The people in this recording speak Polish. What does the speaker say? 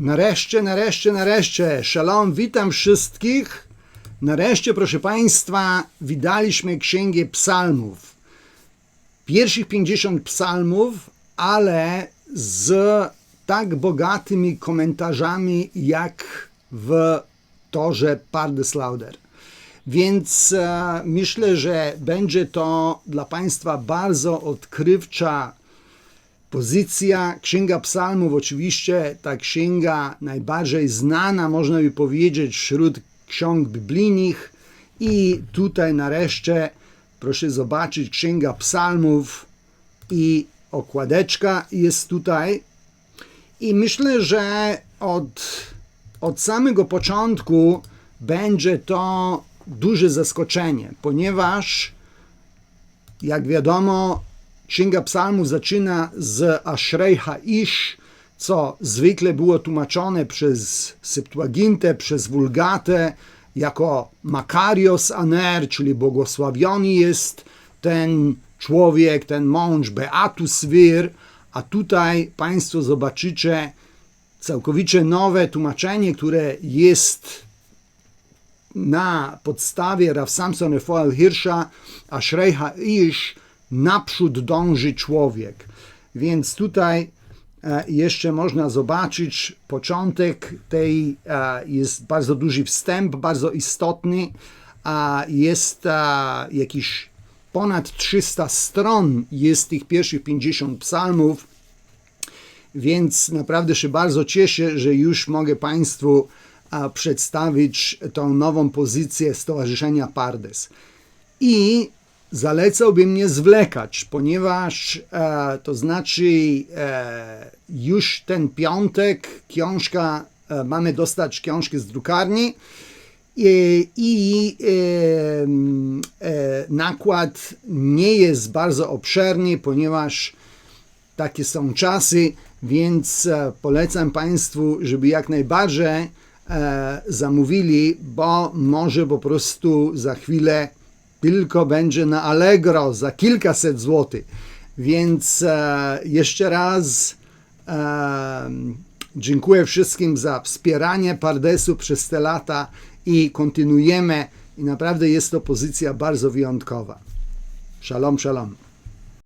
Nareszcie, nareszcie, nareszcie. Shalom, witam wszystkich. Nareszcie, proszę Państwa, wydaliśmy Księgę Psalmów. Pierwszych 50 psalmów, ale z tak bogatymi komentarzami jak w torze Pardeslauder. Więc e, myślę, że będzie to dla Państwa bardzo odkrywcza pozycja. Księga Psalmów, oczywiście ta księga najbardziej znana, można by powiedzieć, wśród ksiąg biblijnych. I tutaj nareszcie proszę zobaczyć Księga Psalmów i okładeczka jest tutaj. I myślę, że od, od samego początku będzie to duże zaskoczenie, ponieważ jak wiadomo, Księga Psalmów zaczyna z Ashrei Haish, co zwykle było tłumaczone przez Septuagintę, przez Vulgatę jako Makarios Aner, czyli błogosławiony jest ten człowiek, ten mąż, Beatus Vir, a tutaj Państwo zobaczycie całkowicie nowe tłumaczenie, które jest na podstawie Rav Samson Efoel Hirsza, Ashrei Haish, naprzód dąży człowiek. Więc tutaj e, jeszcze można zobaczyć początek tej, e, jest bardzo duży wstęp, bardzo istotny, jest e, jakiś ponad 300 stron jest tych pierwszych 50 psalmów, więc naprawdę się bardzo cieszę, że już mogę Państwu przedstawić tą nową pozycję Stowarzyszenia Pardes. I zalecałbym nie zwlekać, ponieważ e, to znaczy e, już ten piątek książka, e, mamy dostać książkę z drukarni i, i e, e, nakład nie jest bardzo obszerny, ponieważ takie są czasy, więc e, polecam Państwu, żeby jak najbardziej e, zamówili, bo może po prostu za chwilę tylko będzie na Allegro za kilkaset złotych. Więc e, jeszcze raz e, dziękuję wszystkim za wspieranie Pardesu przez te lata i kontynuujemy. I naprawdę jest to pozycja bardzo wyjątkowa. Shalom, shalom.